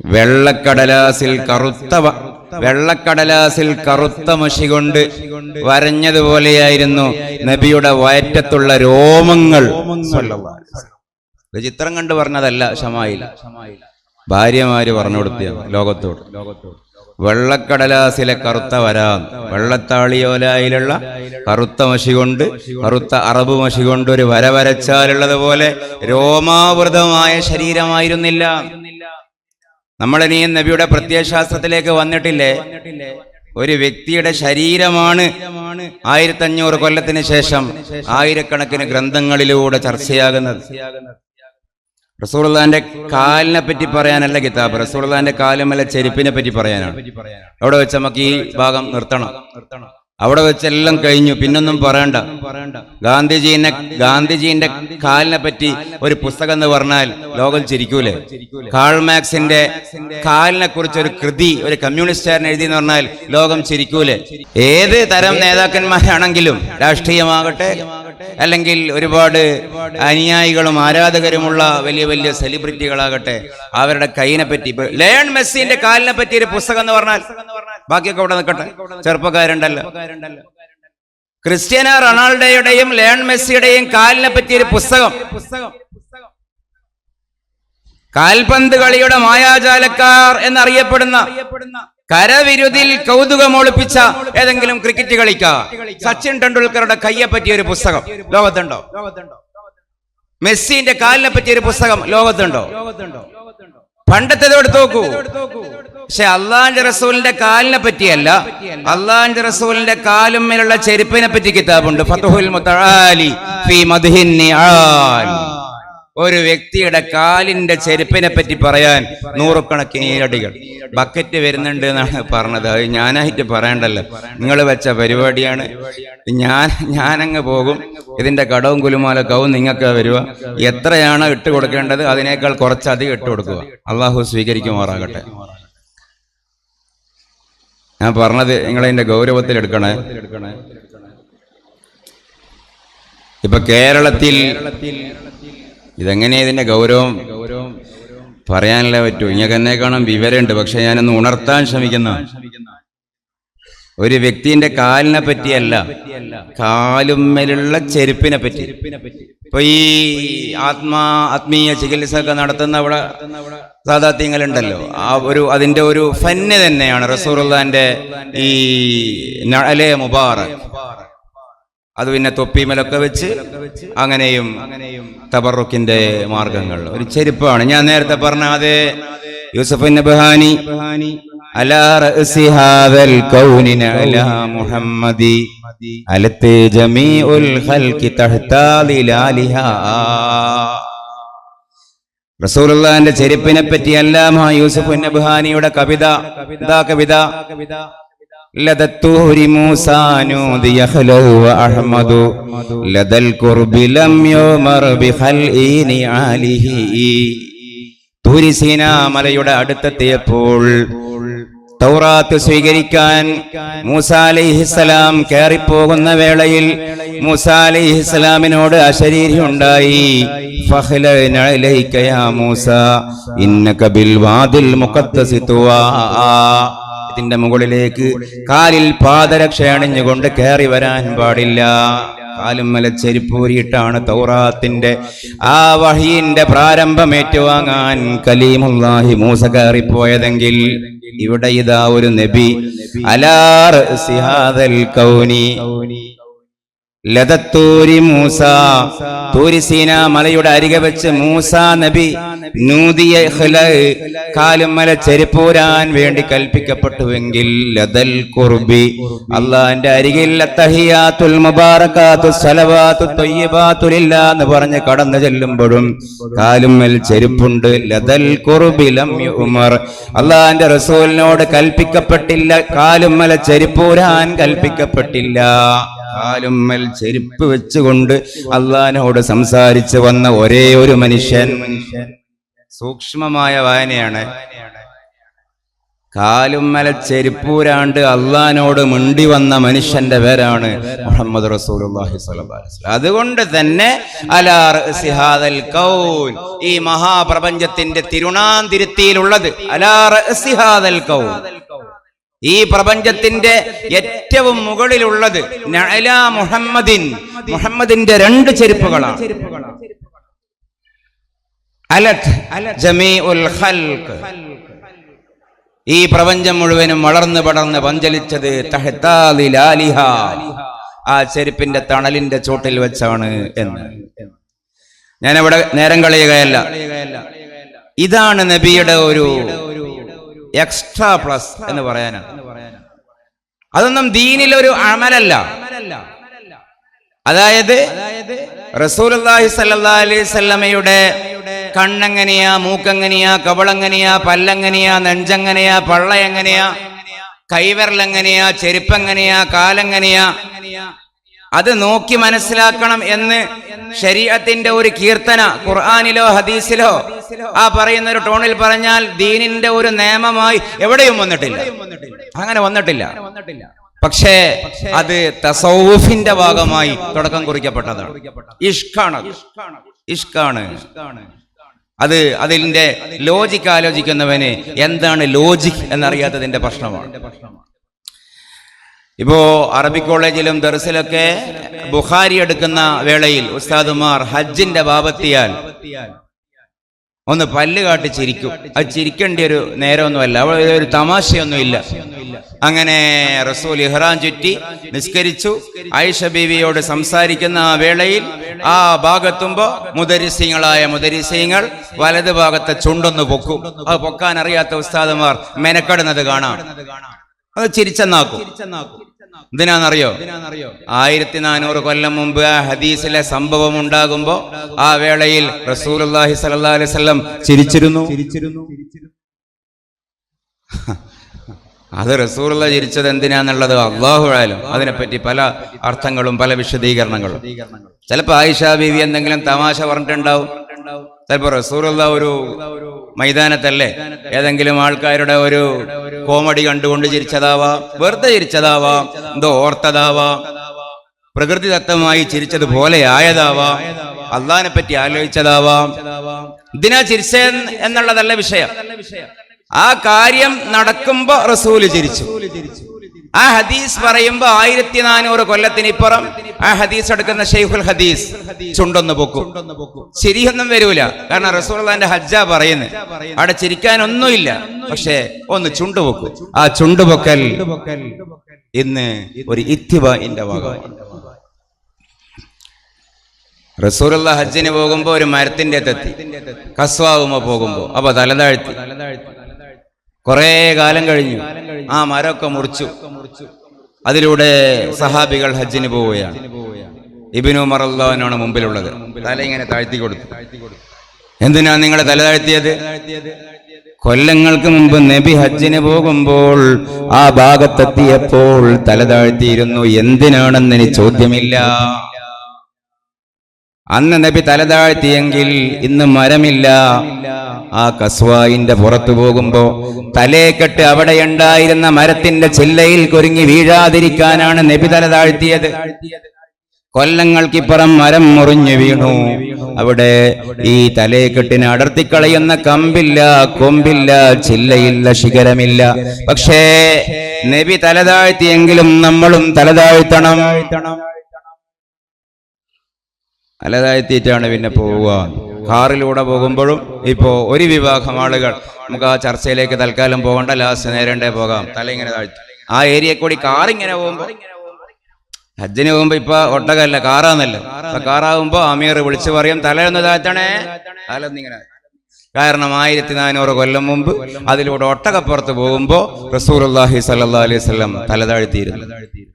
വെള്ളക്കടലാസിൽ കറുത്ത വെള്ളക്കടലാസിൽ കറുത്ത മഷി കൊണ്ട് വരഞ്ഞതുപോലെയായിരുന്നു നബിയുടെ വയറ്റത്തുള്ള രോമങ്ങൾ. ചിത്രം കണ്ട് പറഞ്ഞതല്ല ഷമായിൽ. ഭാര്യമാര് പറഞ്ഞു കൊടുത്തിയ ലോകത്തോട്. വെള്ളക്കടലാസിലെ കറുത്ത വരാം വെള്ളത്താളിയോലായിലുള്ള കറുത്ത മഷി കൊണ്ട് കറുത്ത അറബ് മഷി കൊണ്ട് ഒരു വര വരച്ചാലുള്ളതുപോലെ രോമാവൃതമായ ശരീരമായിരുന്നില്ല. നമ്മളിനിയും നബിയുടെ പ്രത്യയശാസ്ത്രത്തിലേക്ക് വന്നിട്ടില്ലേ? ഒരു വ്യക്തിയുടെ ശരീരമാണ് ആയിരത്തി അഞ്ഞൂറ് കൊല്ലത്തിന് ശേഷം ആയിരക്കണക്കിന് ഗ്രന്ഥങ്ങളിലൂടെ ചർച്ചയാകുന്നത്. റസൂർദാന്റെ കാലിനെ പറ്റി പറയാനല്ല കിതാബ്. റസൂർദാന്റെ കാലുമല്ല ചെരുപ്പിനെ പറ്റി പറയാനാണ്. അവിടെ വെച്ച് നമുക്ക് ഈ ഭാഗം നിർത്തണം. അവിടെ വെച്ചെല്ലാം കഴിഞ്ഞു. പിന്നൊന്നും പറയണ്ട. ഗാന്ധിജീനെ ഗാന്ധിജീന്റെ കാലിനെ പറ്റി ഒരു പുസ്തകം എന്ന് പറഞ്ഞാൽ ലോകം ചിരിക്കൂലേ? കാൾമാക്സിന്റെ കാലിനെ കുറിച്ച് ഒരു കൃതി ഒരു കമ്മ്യൂണിസ്റ്റുകാരൻ എഴുതി എന്ന് പറഞ്ഞാൽ ലോകം ചിരിക്കൂലേ? ഏത് തരം നേതാക്കന്മാരാണെങ്കിലും രാഷ്ട്രീയമാകട്ടെ അല്ലെങ്കിൽ ഒരുപാട് അനുയായികളും ആരാധകരുമുള്ള വലിയ വലിയ സെലിബ്രിറ്റികളാകട്ടെ അവരുടെ കൈനെ പറ്റി ലയൺ മെസ്സിന്റെ കാലിനെ പറ്റി ഒരു പുസ്തകം എന്ന് പറഞ്ഞാൽ ബാക്കിയൊക്കെ അവിടെ നിൽക്കട്ടെ. ചെറുപ്പക്കാരുണ്ടല്ലോ. ക്രിസ്ത്യാനോ റൊണാൾഡോയുടെയും ലയൺ മെസ്സിയുടെയും കാലിനെ പറ്റിയ ഒരു പുസ്തകം. കാൽപന്ത് കളിയുടെ മായാജാലക്കാർ എന്നറിയപ്പെടുന്ന കരവിരുതിൽ കൗതുകമൊളിപ്പിച്ച ഏതെങ്കിലും ക്രിക്കറ്റ് കളിക്ക? സച്ചിൻ ടെണ്ടുൽക്കറുടെ കയ്യെ പറ്റിയ ഒരു പുസ്തകം. ലോകത്തുണ്ടോ? മെസ്സിന്റെ കാലിനെ പറ്റിയ ഒരു പുസ്തകം. ലോകത്തുണ്ടോ? പണ്ടത്തെ എടുത്തു നോക്കൂ പക്ഷെ അള്ളാന്റെ റസൂലിന്റെ കാലിനെ പറ്റിയല്ല. അള്ളാന്റെ റസൂലിന്റെ കാലും മേലുള്ള ചെരുപ്പിനെ പറ്റി കിതാബുണ്ട്. മുതആലി ഫീ ഒരു വ്യക്തിയുടെ കാലിന്റെ ചെരുപ്പിനെ പറ്റി പറയാൻ നൂറുകണക്കിന് ഈരടികൾ. ബക്കറ്റ് വരുന്നുണ്ട് എന്നാണ് പറഞ്ഞത്. അത് ഞാനായിട്ട് പറയണ്ടല്ലോ. നിങ്ങൾ വെച്ച പരിപാടിയാണ്. ഞാൻ ഞാനങ്ങ് പോകും. ഇതിന്റെ കടവും കുലുമാലൊക്കെ ആവും നിങ്ങൾക്ക് വരിക. എത്രയാണോ ഇട്ട് കൊടുക്കേണ്ടത് അതിനേക്കാൾ കുറച്ചധികം ഇട്ട് കൊടുക്കുക. അള്ളാഹു സ്വീകരിക്കുമാറാകട്ടെ. ഞാൻ പറഞ്ഞത് നിങ്ങളതിന്റെ ഗൗരവത്തിൽ എടുക്കണേ. ഇപ്പൊ കേരളത്തിൽ ഇതെങ്ങനെ ഇതിന്റെ ഗൗരവം? പറയാനല്ലേ പറ്റൂ. ഇങ്ങനെ എന്നെ കാണാൻ വിവരമുണ്ട്. പക്ഷെ ഞാനൊന്ന് ഉണർത്താൻ ശ്രമിക്കുന്ന. ഒരു വ്യക്തിന്റെ കാലിനെ പറ്റിയല്ല കാലുമ്മലുള്ള ചെരുപ്പിനെ പറ്റി. ഇപ്പൊ ഈ ആത്മാ ആത്മീയ ചികിത്സ ഒക്കെ നടത്തുന്ന അവിടെ സാധാത്യങ്ങളുണ്ടല്ലോ ആ ഒരു അതിന്റെ ഒരു ഫന്ന് തന്നെയാണ് റസൂറുല്ലാന്റെ ഈ നഴലെ മുബാറക്. അത് പിന്നെ തൊപ്പിമലൊക്കെ വെച്ച് അങ്ങനെയും തബറുക്കിന്റെ മാർഗങ്ങൾ. ഒരു ചെരുപ്പാണ്. ഞാൻ നേരത്തെ പറഞ്ഞ അതേ യൂസഫ് അലാ മുഹമ്മദി അലത്ത് റസൂലുള്ളാന്റെ ചെരുപ്പിനെ പറ്റി അല്ലാമ യൂസുഫ് നബ്ഹാനിയുടെ കവിത. ഇതാ കവിത. ലദത്തൂരി ലദൽ ലം യുമർ ആലിഹി. മലയുടെ അടുത്തെത്തിയപ്പോൾ തൗറാത്ത് സ്വീകരിക്കാൻ മൂസ അലൈഹിസ്സലാം കയറിപ്പോകുന്ന വേളയിൽ മൂസ അലൈഹിസ്സലാമിനോട് അശരീരി ഉണ്ടായി. ഇതിന്റെ മുകളിലേക്ക് കാലിൽ പാദരക്ഷ അണിഞ്ഞുകൊണ്ട് കയറി വരാൻ പാടില്ല. കാലും മല ചെരിപ്പൂരിയിട്ടാണ് തൗറാത്തിന്റെ ആ വഹീന്റെ പ്രാരംഭം ഏറ്റുവാങ്ങാൻ കലീമുല്ലാഹി മൂസ കയറിപ്പോയതെങ്കിൽ ഇവിടെ ഇതാ ഒരു നബി. അലാർ കൗനി. ലതത്തൂരി മൂസ. തൂരിസീന മലയുടെ അരികെ വെച്ച് മൂസ നബി. നൂതിയ കാലുമല ചെരുപ്പൂരാൻ വേണ്ടി കൽപ്പിക്കപ്പെട്ടുവെങ്കിൽ ലതൽ കുർബി. അള്ളാന്റെ അരികിൽ തഹിയാത്തുൽ മുബാറക്കാത്തു സലവാത്തു തൊയ്യബാത്തുലില്ല എന്ന് പറഞ്ഞ് കടന്നു ചെല്ലുമ്പോഴും കാലുമ്മൽ ചെരുപ്പുണ്ട്. ലതൽ കുർബി ലം യുമർ അള്ളാന്റെ റസൂലിനോട് കൽപ്പിക്കപ്പെട്ടില്ല കാലുമ്മല ചെരുപ്പൂരാൻ കൽപ്പിക്കപ്പെട്ടില്ല. കാലുമ്മൽ ചെരുപ്പ് വെച്ചുകൊണ്ട് അള്ളഹാനോട് സംസാരിച്ചു വന്ന ഒരേ ഒരു മനുഷ്യൻ മനുഷ്യൻ. സൂക്ഷ്മമായ വായനയാണ്. കാലും മല ചെരുപ്പൂരാണ്ട് അള്ളഹാനോട് മിണ്ടി വന്ന മനുഷ്യന്റെ പേരാണ് മുഹമ്മദ് റസൂലുള്ളാഹി. അതുകൊണ്ട് തന്നെ കൗൻ ഈ മഹാപ്രപഞ്ചത്തിന്റെ തിരുണാന്തിരുത്തിയിലുള്ളത് അലാ റഅസി ഹാദൽ കൗൻ ഈ പ്രപഞ്ചത്തിന്റെ ഏറ്റവും മുകളിലുള്ളത് മുഹമ്മദിൻ മുഹമ്മദിന്റെ രണ്ട് ചെരുപ്പുകളാണ്. അലത് ഖൽഖ്. ഈ പ്രപഞ്ചം മുഴുവനും വളർന്ന് പടർന്ന് പഞ്ചലിച്ചത് ആ ചെരുപ്പിന്റെ തണലിന്റെ ചോട്ടിൽ വെച്ചാണ് എന്ന്. ഞാനിവിടെ നേരം കളയുകയല്ല. ഇതാണ് നബിയുടെ ഒരു എക്സ്ട്രാ പ്ലസ് എന്ന് പറയാനാണ്. അതൊന്നും ദീനിലൊരു അമലല്ല. അതായത് സ്വല്ലല്ലാഹി അലൈഹി വസല്ലമയുടെ കണ്ണെങ്ങനെയാ മൂക്കെങ്ങനെയാ കവളെങ്ങനെയാ പല്ലെങ്ങനെയാ നെഞ്ചെങ്ങനെയാ പള്ള എങ്ങനെയാ കൈവിരലെങ്ങനെയാ ചെരുപ്പെങ്ങനെയാ കാലെങ്ങനെയാ? അത് നോക്കി മനസ്സിലാക്കണം എന്ന് ശരീരത്തിന്റെ ഒരു കീർത്തന ഖുർആാനിലോ ഹദീസിലോ ആ പറയുന്ന ഒരു ടോണിൽ പറഞ്ഞാൽ ദീനിന്റെ ഒരു നിയമമായി എവിടെയും വന്നിട്ടില്ല. അങ്ങനെ വന്നിട്ടില്ല. പക്ഷേ അത് തസൗഫിന്റെ ഭാഗമായി തുടക്കം കുറിക്കപ്പെട്ടതാണ്. ഇഷ്കാണ്. ഇഷ്കാണ്. അത് അതിന്റെ ലോജിക്ക് ആലോചിക്കുന്നവന് എന്താണ് ലോജിക് എന്നറിയാത്തതിന്റെ പ്രശ്നമാണ്. ഇപ്പോ അറബി കോളേജിലും ദർസിലൊക്കെ ബുഖാരി എടുക്കുന്ന വേളയിൽ ഉസ്താദുമാർ ഹജ്ജിന്റെ ബാബത്തിയാൽ ഒന്ന് പല്ല് കാട്ടി ചിരിക്കും. അത് ചിരിക്കേണ്ട ഒരു നേരമൊന്നുമല്ല. ഒരു തമാശയൊന്നുമില്ല. അങ്ങനെ റസൂൽ ഇഹ്റാൻ ചുറ്റി നിസ്കരിച്ചു. ആയിഷ ബീവിയോട് സംസാരിക്കുന്ന ആ വേളയിൽ ആ ഭാഗത്തുമ്പോ മുദരിസിങ്ങളായ മുദരിസിങ്ങൾ വലത് ഭാഗത്തെ ചുണ്ടൊന്ന് പൊക്കും. അത് പൊക്കാൻ അറിയാത്ത ഉസ്താദന്മാർ മെനക്കെടുന്നത് കാണാം. അത് ചിരിച്ചെന്നാക്കും. എന്തിനാണെന്നറിയോ ആയിരത്തി നാനൂറ് കൊല്ലം മുമ്പ് ആ ഹദീസിലെ സംഭവം ഉണ്ടാകുമ്പോ ആ വേളയിൽ റസൂൽ റസൂലുള്ളാഹി സ്വല്ലല്ലാഹി അലൈഹി ചിരിച്ചിരുന്നു ചിരിച്ചിരുന്നു. അത് റസൂറുള്ള ചിരിച്ചത് എന്തിനാന്നുള്ളത് അള്ളാഹു ആയാലും അതിനെപ്പറ്റി പല അർത്ഥങ്ങളും പല വിശദീകരണങ്ങളും. ചിലപ്പോൾ ആയിഷ ബീവി എന്തെങ്കിലും തമാശ പറഞ്ഞിട്ടുണ്ടാവും. ചിലപ്പോൾ റസൂറുള്ള ഒരു മൈതാനത്തല്ലേ? ഏതെങ്കിലും ആൾക്കാരുടെ ഒരു കോമഡി കണ്ടുകൊണ്ട് ചിരിച്ചതാവാം വെറുതെ ചിരിച്ചതാവാം എന്തോ ഓർത്തതാവാം പ്രകൃതിദത്തമായി ചിരിച്ചത് പോലെ ആയതാവാം അള്ളഹാനെ പറ്റി ആലോചിച്ചതാവാം. ഇതിനാ ചിരിച്ച എന്നുള്ളതല്ല വിഷയം. ആ കാര്യം നടക്കുമ്പോ റസൂൽ ചിരിച്ചു ആ ഹദീസ് പറയുമ്പോ ആയിരത്തി നാനൂറ് കൊല്ലത്തിനിപ്പുറം ആ ഹദീസ് എടുക്കുന്ന ഷെയ്ഖുൽ ഹദീസ് ചുണ്ടൊന്ന് പൊക്കും. ശരിയൊന്നും വരൂല. കാരണം റസൂള്ളാന്റെ ഹജ്ജ പറയുന്നത് അവിടെ ചിരിക്കാനൊന്നുമില്ല. പക്ഷേ ഒന്ന് ചുണ്ട് പൊക്കും. ആ ചുണ്ട് പൊക്കൽ ഇന്ന് ഒരു ഇത്തിബിന്റെ ഭാഗമാണ്. റസൂറുള്ള ഹജ്ജിന് പോകുമ്പോ ഒരു മരത്തിന്റെ തെത്തി കസ്വാവുമ്പോ പോകുമ്പോ. അപ്പൊ തലതാഴ്ത്തി കുറേ കാലം കഴിഞ്ഞു. ആ മരമൊക്കെ മുറിച്ചു. അതിലൂടെ സഹാബികൾ ഹജ്ജിന് പോവുകയാണ്. ഇബിനു മറല്ലാനാണ് മുമ്പിലുള്ളത്. തല ഇങ്ങനെ താഴ്ത്തി കൊടുത്തു. എന്തിനാ നിങ്ങളെ തല താഴ്ത്തിയത്? കൊല്ലങ്ങൾക്ക് മുമ്പ് നബി ഹജ്ജിന് പോകുമ്പോൾ ആ ഭാഗത്തെത്തിയപ്പോൾ തല താഴ്ത്തിയിരുന്നു. എന്തിനാണെന്ന് ഇനി ചോദ്യമില്ല. അന്ന് നബി തലതാഴ്ത്തിയെങ്കിൽ ഇന്ന് മരമില്ല. ആ കസ്വായിന്റെ പുറത്തു പോകുമ്പോ തലേക്കെട്ട് അവിടെ ഉണ്ടായിരുന്ന മരത്തിന്റെ ചില്ലയിൽ കൊരുങ്ങി വീഴാതിരിക്കാനാണ് നബി തല താഴ്ത്തിയത് കൊല്ലങ്ങൾക്കിപ്പുറം മരം മുറിഞ്ഞു വീണു. അവിടെ ഈ തലേക്കെട്ടിന് അടർത്തിക്കളയുന്ന കമ്പില്ല കൊമ്പില്ല ചില്ലയില്ല ശിഖരമില്ല. പക്ഷേ നബി തലതാഴ്ത്തിയെങ്കിലും നമ്മളും തലതാഴ്ത്തണം. തലതാഴ്ത്തിയിട്ടാണ് പിന്നെ പോവുക. കാറിലൂടെ പോകുമ്പോഴും ഇപ്പോൾ ഒരു വിഭാഗം ആളുകൾ നമുക്ക് ആ ചർച്ചയിലേക്ക് തൽക്കാലം പോകണ്ട ലാസ്റ്റ് നേരണ്ടേ പോകാം. തല ഇങ്ങനെ താഴ്ത്തി. ആ ഏരിയ കൂടി കാർ ഇങ്ങനെ പോകുമ്പോൾ ഹജ്ജിന് പോകുമ്പോ ഇപ്പൊ ഒട്ടകല്ല കാറാന്നല്ലോ. അപ്പൊ കാറാവുമ്പോ അമീർ വിളിച്ചു പറയും തലയൊന്ന് താഴ്ത്തണേ. തലൊന്നിങ്ങനെ കാരണം ആയിരത്തി നാനൂറ് കൊല്ലം മുമ്പ് അതിലൂടെ ഒട്ടകപ്പുറത്ത് പോകുമ്പോ റസൂർ അള്ളാഹി സല്ലാ അലൈഹി സ്വലം തല താഴ്ത്തിയിരുന്നു.